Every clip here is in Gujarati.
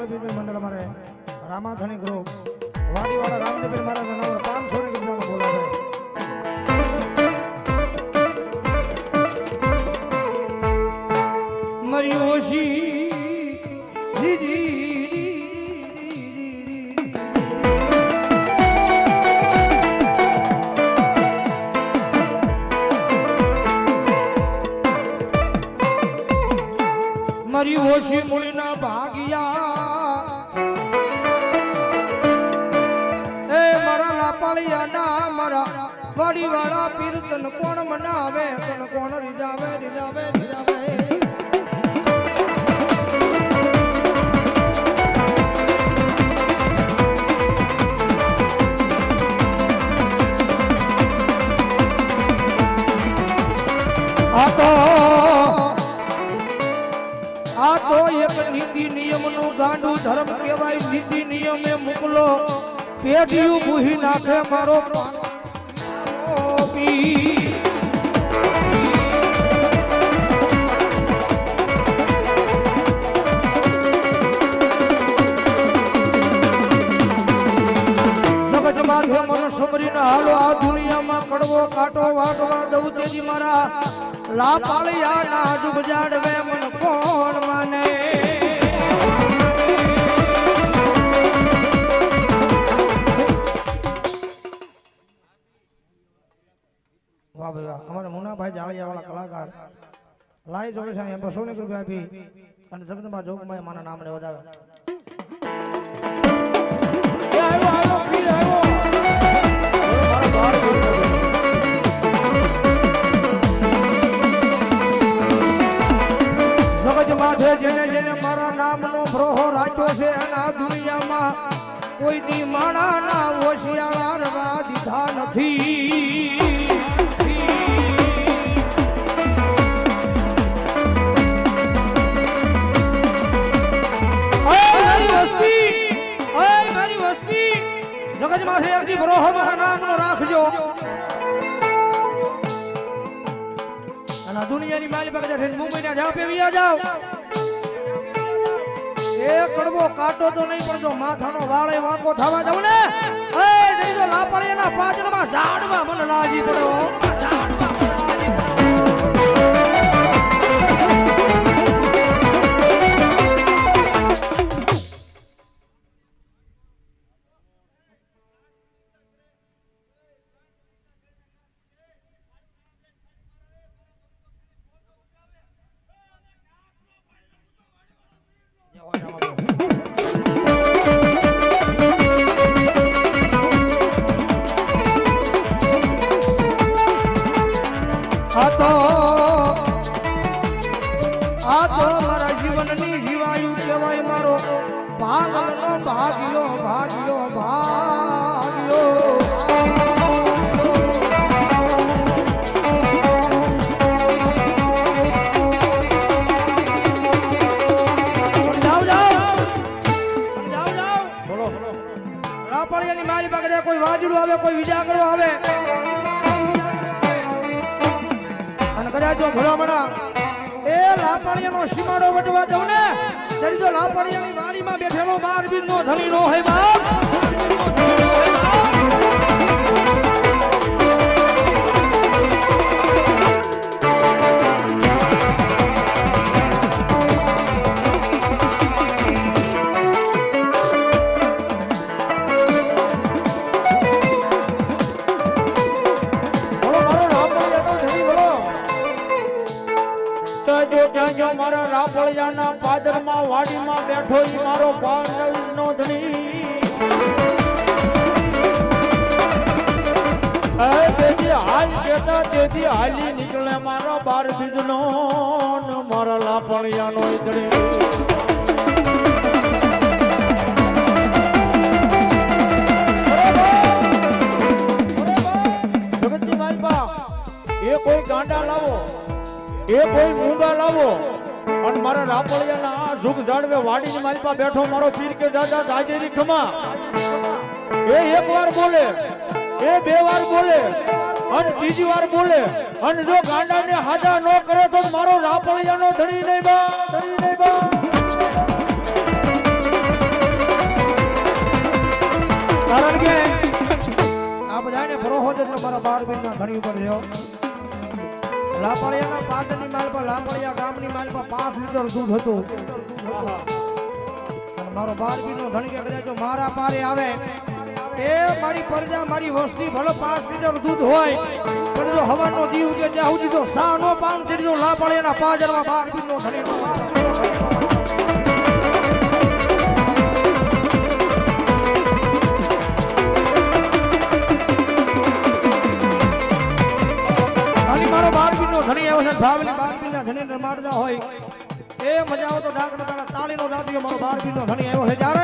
મંડળ અમારે રામાધણી ગ્રુપ, વાડીવાળા રામદેવપીર મહારાજ નંબર પાંચસો ની સંખ્યામાં બોલાવે. મારી ઓછી મારી ભાગ્યા વાડીવાળા પીર તન કોણ મનાવે? તન કોણ રીઝાવે રીઝાવે રીઝાવે? આ તો એક નીતિ નિયમનું ગાંડું ધર્મ કહેવાય. નીતિ નિયમે મોકલો. પેઢીયું બુહી નાખે મારો સમરીને હાલો આ દુનિયામાં કડવો, કાંટો વાગવા દઉં તેજી મારા લાપાળિયા ના જુગ જાડવે મન કોણ માને? વાહ અમારા મુનાભાઈ જાળિયાવાળા કલાકાર. લાઈ જોડે છે બસો ની રૂપિયા આપી અને જગદંબા જોગમાય મારા નામને વધાવે એ આવ્યો આવ્યો પીર આવ્યો જગત માથે જેને જેને મારા નામનો ભ્રોહો રાખ્યો છે અને આ દુનિયામાં કોઈ દી માણાના ઓશિયાળા દીધા નથી. જગતમાં એકદી ભરોહો નામ નો રાખજો. અને દુનિયાની માલી પાસે ઠેઠ મુંબઈના જાવ પે વિયા જાવ એ કડવો કાટો તો નહીં, પણ જો માથાનો વાળે વાંકો થવા દઉં ને, એ જઈ તો લાપડિયાના પાજરમાં ઝાડવા મને લાગી પડ્યો આ તો આ તો મારા જીવનની જીવાયુ કહેવાય મારો. ભાગનો ભાગ્યો ભાગ્યો ભાગ્યો કોઈ વાજડું આવે કોઈ વિજા કરવા આવે? કદાચ જો ભલામણા એ લાપણીયાનો સીમાડો વટવા જાવ ને, ત્યારે જો લાપડિયાની વાડીમાં બેઠેલો બાર બીજનો ધણી નો હે બાપ. રાપળિયાના પાદરમાં વાડીમાં બેઠો મારો ભાવનો ધણી. એ તેથી હાલ કેતા તેથી હાલી નીકળે મારો બાર બીજનો મારા લાપણિયાનો એ કોઈ ગાંડા લાવો, એ કોઈ મૂંગા લાવો પણ મારા રાપળિયાના આ સુખ જાળવે વાડીની માલપા બેઠો મારો પીર કે દાદા દાજેરી ખમા. એ એક વાર બોલે, એ બે વાર બોલે, અને બીજી વાર બોલે, અને જો ગાંડાને હાજા નો કરે તો મારો રાપળિયાનો ધણી નહીં બા, ધણી નહીં બા. કારણ કે આ બધાને ભરોહો એટલે મારા બાર બેનના ધણી ઉપર રહ્યો. લાપાળિયાના પાદની માલ પર, લાપાળિયા ગામની માલ પર પાંચ લીટર દૂધ હતું. મારો બાર બીજનો ધણી કે કદાચ જો મારા પારે આવે. એ મારી પરજા, મારી વસ્તી ભલે પાંચ લીટર દૂધ હોય, પણ જો હવાનો દીવ કે ત્યાં સુધી તો સાનો પાન ચડી જો લાપાળિયાના પાજરમાં બાર બીજનો ધણી નો ધણી આવ્યો છે, ભાવલી બારબીના ધણીને મારતા હોય. એ મજા આવે તો ડાક તાળીનો દાદીઓ મારો બારબીનો ધણી આવ્યો છે. જ્યારે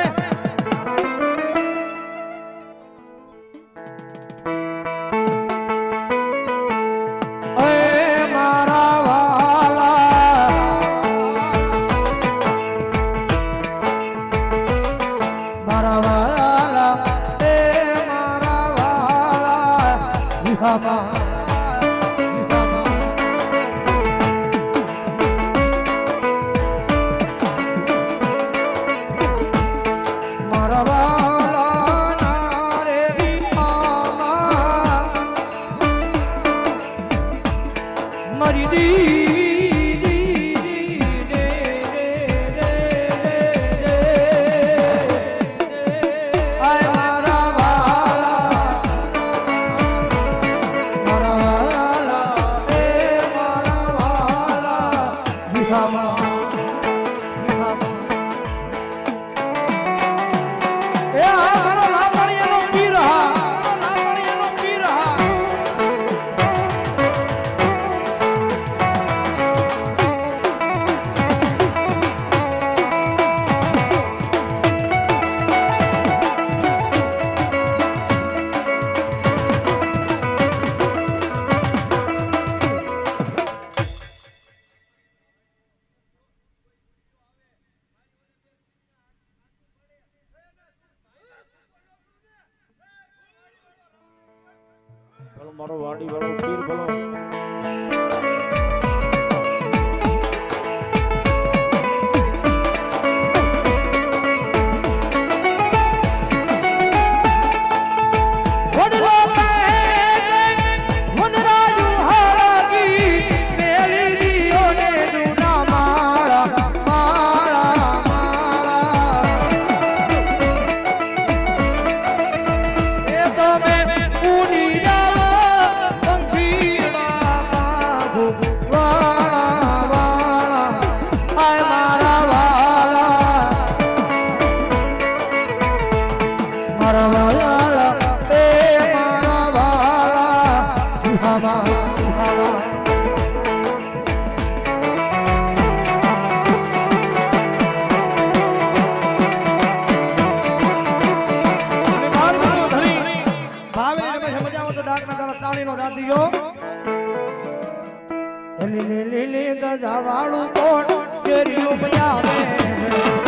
લીલી લીલી ગજા વાળું કોટ કેરીઓ પયાવે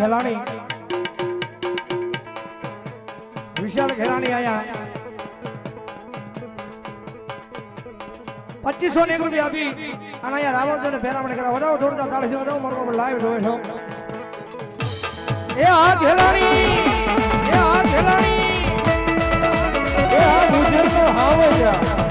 ખેલાણી. વિશાલ ખેલાણી આયા. પચીસો ને એક રૂપિયા આપી. અને અહીંયા રાવણ ને ફેરામણી કરા વધાવો જોડતા છે. વધાવો, મારો લાઈવ જોવે છો. એ આ ખેલાણી. એ આ ખેલાણી. એ આ ગુજરનો હાવ છે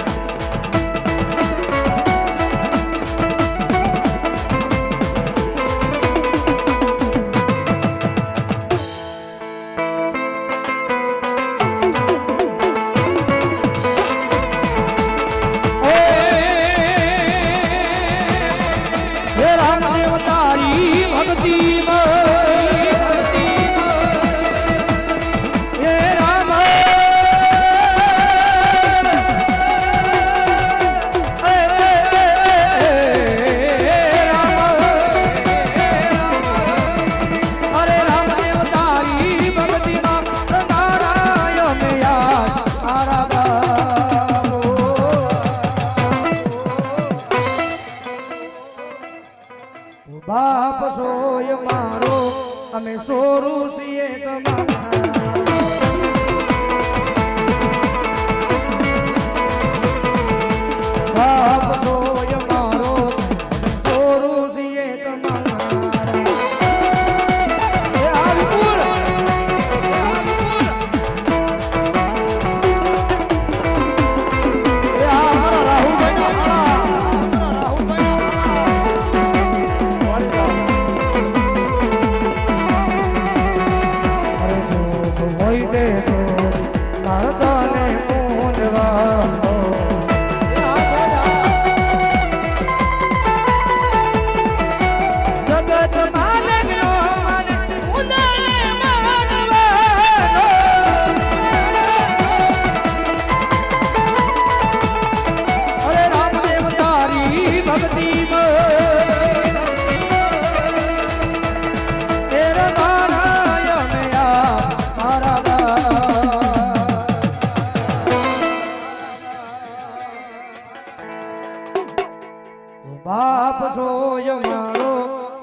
બાપ સોય મારો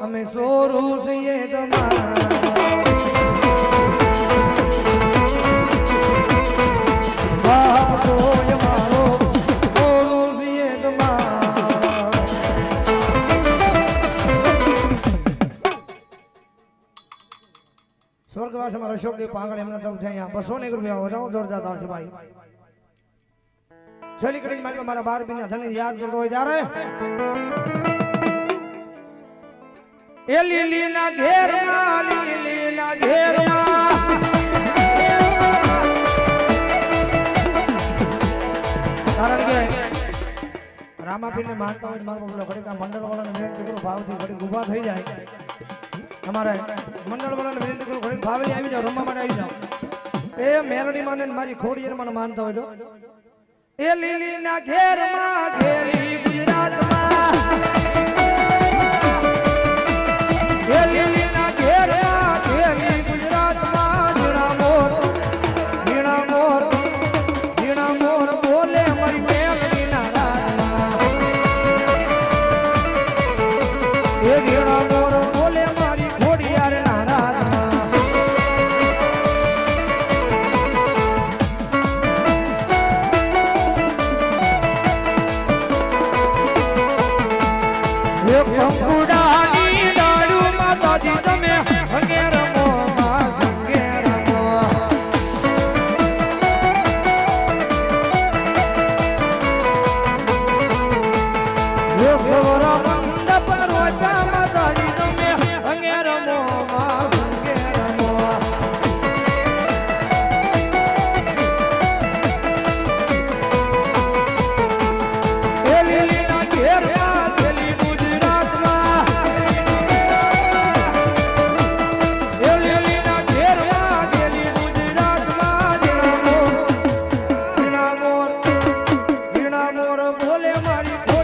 અમે સોરું છીએ તમારા. બાપ સોય મારો સોરું છીએ સ્વર્ગવાસ અમારા અશોકદેવ પાંગળ એમના તરફ છે બસો ને રૂપિયા વધારો જોરદાર છે ભાઈ. છેલ્લી કડી માટે મારા બાર બીના ધને યાદ કરતો હોય ત્યારે એ લીલી ના ઘેર લીલી ના ઘેર કારણ કે રામાપીને માનતા હોય મારો પેલો ઘડીક મંડળ વાળાને વિનંતી કરું ભાવથી ઘડીક ઊભા થઈ જાય. તમારે મંડળ વાળાને વિનંતી કરું ઘડીક ભાવે આવી જાઓ, રમવા માટે આવી જાઓ. એ મેરડી માને મારી ખોડી મને માનતા હોય તો એ લીલીના ઘેરમાં ઘેર ગુજરાતમાં. ઢોલે મારી